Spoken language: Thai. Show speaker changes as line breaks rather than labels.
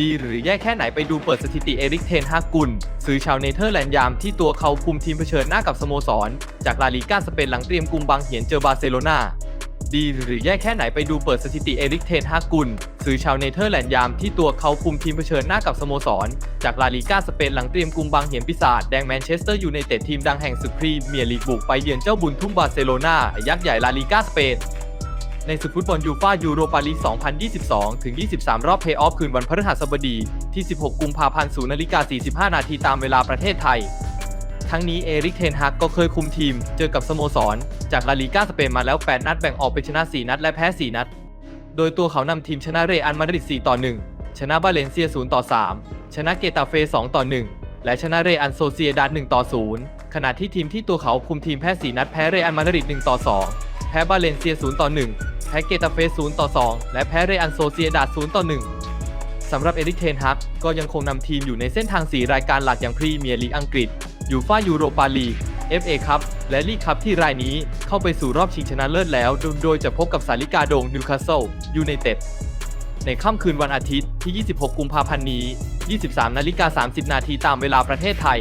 ดีหรือแย่แค่ไหนไปดูเปิดสถิติเอริกเทนฮากุลซื้อชาวเนเธอร์แลนด์ยามที่ตัวเขาคุมทีมเผชิญหน้ากับสโมสร จากลาลีกาสเปนหลังเตรียมกลุ่มบังเหียนเจอบาร์เซโลนาดีหรือแย่แค่ไหนไปดูเปิดสถิติเอริกเทนฮากุลซื้อชาวเนเธอร์แลนด์ยามที่ตัวเขาคุมทีมเผชิญหน้ากับสโมสร จากลาลีกาสเปนหลังเตรียมกลุ่มบังเหียนปีศาจแดงแมนเชสเตอร์ยูไนเต็ดทีมดังแห่งศึกพรีเมียร์ลีกบุกไปเยือนเจ้าบุญทุ่มบาร์เซโลนายักษ์ใหญ่ลาลีกาสเปน ในศึกฟุตบอลยูฟ่ายูโรปาลีก 2022 ถึง 23 รอบเพย์ออฟคืนวันพฤหัสบดีที่ 16 กุมภาพันธ์ 0นาฬิกา45 นาทีตามเวลาประเทศไทย ทั้งนี้เอริกเทนฮักก็เคยคุมทีม เจอกับสโมสร จากลาลีกาสเปนมาแล้ว 8 นัดแบ่งออกเป็นชนะ 4 นัดและแพ้ 4 นัด โดยตัวเขานำทีมชนะเรอัลมาดริด 4 ต่อ 1 ชนะบาเลนเซีย 0 ต่อ 3 ชนะเกตาเฟ 2 ต่อ 1 และชนะเรอัลโซเซียดาด1ต่อ 0 ขณะที่ทีมที่ตัวเขาคุมทีมแพ้ 4 นัดแพ้เรอัลมาดริด 1 ต่อ 2 แพ้บาเลนเซีย 0 ต่อ 1 พ้เกตาเฟส0ต่อ 2 และแพ้เรอัลโซเซียดาด0ต่อ 1 สำหรับเอริกเทนฮักก็ยังคงนำทีมอยู่ในเส้นทาง 4 รายการหลักอย่างพรีเมียร์ลีกอังกฤษยูฟ่ายูโรปาลีก FA คัพและลีกคัพที่รายนี้เข้าไปสู่รอบชิงชนะเลิศแล้วโดยโดยจะพบกับสาลิกาโดงนิวคาสเซิลยูไนเต็ดในค่ำคืนวันอาทิตย์ที่ 26 กุมภาพันธ์นี้ 23 นาฬิกา 30 นาทีตามเวลาประเทศไทย